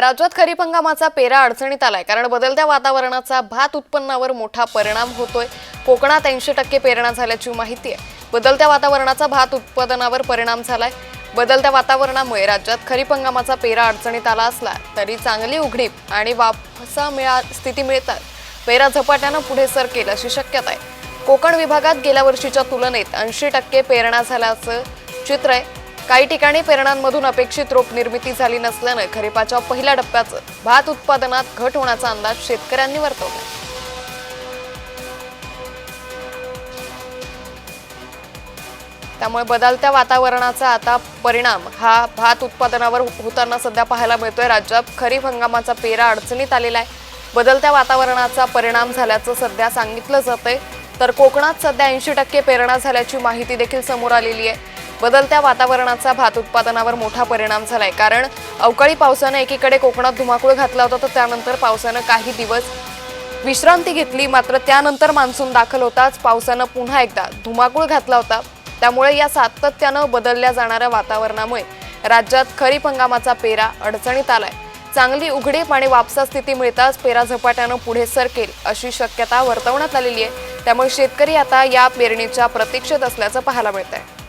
राज्यात खरीप हंगामाचा पेरा अडचणीत आलाय. कारण बदलत्या वातावरणाचा भात उत्पन्नावर मोठा परिणाम होतोय. कोकणात ऐंशी टक्के पेरणा झाल्याची माहिती आहे. बदलत्या वातावरणाचा भात उत्पादनावर परिणाम झालाय. बदलत्या वातावरणामुळे राज्यात खरीप हंगामाचा पेरा अडचणीत आला असला तरी चांगली उघडीप आणि वापसा मिळा स्थिती मिळतात. पेरा झपाट्यानं पुढे सरकेल अशी शक्यता आहे. कोकण विभागात गेल्या वर्षीच्या तुलनेत ऐंशी टक्के पेरणा झाल्याचं चित्र आहे. काही ठिकाणी पेरणांमधून अपेक्षित रोप निर्मिती झाली नसल्यानं खरीपाच्या पहिल्या टप्प्याचं भात उत्पादनात घट होण्याचा अंदाज शेतकऱ्यांनी वर्तवला. त्यामुळे बदलत्या वातावरणाचा आता परिणाम हा भात उत्पादनावर होताना सध्या पाहायला मिळतोय. राज्यात खरीप हंगामाचा पेरा अडचणीत आलेला आहे. बदलत्या वातावरणाचा परिणाम झाल्याचं सध्या सांगितलं जातंय. तर कोकणात सध्या ऐंशी टक्के पेरणा झाल्याची माहिती देखील समोर आलेली आहे. बदलत्या वातावरणाचा भात उत्पादनावर मोठा परिणाम झालाय. कारण अवकाळी पावसानं एकीकडे कोकणात धुमाकूळ घातला होता तर त्यानंतर पावसानं काही दिवस विश्रांती घेतली. मात्र त्यानंतर मान्सून दाखल होताच पावसानं पुन्हा एकदा धुमाकूळ घातला होता. त्यामुळे या सातत्यानं बदलल्या जाणाऱ्या वातावरणामुळे राज्यात खरीप हंगामाचा पेरा अडचणीत आलाय. चांगली उघडीप आणि वापसा स्थिती मिळताच पेरा झपाट्यानं पुढे सरकेल अशी शक्यता वर्तवण्यात आलेली आहे. त्यामुळे शेतकरी आता या पेरणीच्या प्रतीक्षेत असल्याचं पाहायला मिळत आहे